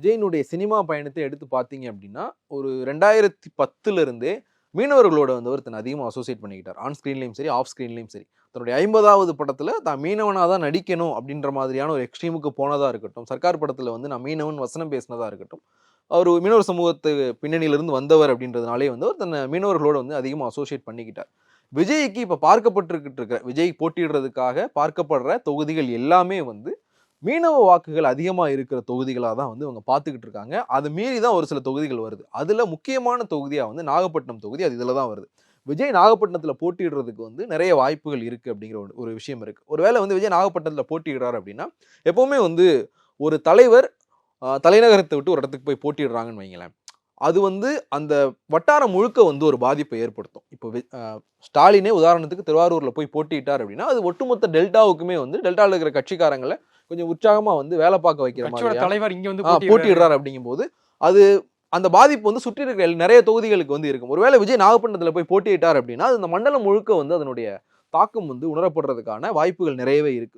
விஜயினுடைய cinema பயணத்தை எடுத்து பார்த்தீங்க அப்படின்னா ஒரு ரெண்டாயிரத்தி பத்துலேருந்தே மீனவர்களோட வந்து அவர் தன்னை அதிகமாக அசோசியேட் பண்ணிக்கிட்டார். ஆன் ஸ்க்ரீன்லேயும் சரி ஆஃப் ஸ்க்ரீன்லேயும் சரி. தன்னுடைய ஐம்பதாவது படத்தில் தான் மீனவனாக தான் நடிக்கணும் அப்படின்ற மாதிரியான ஒரு எக்ஸ்ட்ரீமுக்கு போனதாக இருக்கட்டும் சர்க்கார் படத்தில் வந்து நான் மீனவன் வசனம் பேசினதாக இருக்கட்டும் அவர் மீனவர் சமூகத்து பின்னணியிலிருந்து வந்தவர் அப்படின்றதுனாலே வந்து அவர் தன்னை மீனவர்களோட வந்து அதிகமாக அசோசியேட் பண்ணிக்கிட்டார். விஜய்க்கு இப்போ பார்க்கப்பட்டிருக்கிட்டு இருக்கிற விஜய் போட்டியிடுறதுக்காக பார்க்கப்படுற தொகுதிகள் எல்லாமே வந்து மீனவ வாக்குகள் அதிகமாக இருக்கிற தொகுதிகளாக தான் வந்து அவங்க பார்த்துக்கிட்டு இருக்காங்க. அது மீறி தான் ஒரு சில தொகுதிகள் வருது. அதில் முக்கியமான தொகுதியாக வந்து நாகப்பட்டினம் தொகுதி அது இதில் தான் வருது. விஜய் நாகப்பட்டினத்தில் போட்டியிடுறதுக்கு வந்து நிறைய வாய்ப்புகள் இருக்குது அப்படிங்கிற ஒரு ஒரு விஷயம் இருக்குது ஒருவேளை வந்து விஜய் நாகப்பட்டினத்தில் போட்டியிடுறாரு அப்படின்னா எப்போவுமே வந்து ஒரு தலைவர் தலைநகரத்தை விட்டு ஒரு இடத்துக்கு போய் போட்டிடுறாங்கன்னு வைங்களேன். அது வந்து அந்த வட்டாரம் முழுக்க வந்து ஒரு பாதிப்பை ஏற்படுத்தும். இப்போ ஸ்டாலினே உதாரணத்துக்கு திருவாரூரில் போய் போட்டியிட்டார் அப்படின்னா அது ஒட்டுமொத்த டெல்டாவுக்குமே வந்து டெல்டாவில் இருக்கிற கட்சிக்காரங்களை கொஞ்சம் உற்சாகமாக வந்து வேலை பார்க்க வைக்கிற மாதிரி தலைவர் இங்க வந்து போட்டியிடுறாரு. அப்படிங்கும்போது அது அந்த பாதிப்பு வந்து சுற்றி இருக்கிற நிறைய தொகுதிகளுக்கு வந்து இருக்கும். ஒருவேளை விஜய் நாகப்பட்டினத்தில் போய் போட்டியிட்டார் அப்படின்னா அது இந்த மண்டலம் முழுக்க வந்து அதனுடைய தாக்கம் வந்து உணரப்படுறதுக்கான வாய்ப்புகள் நிறையவே இருக்கு.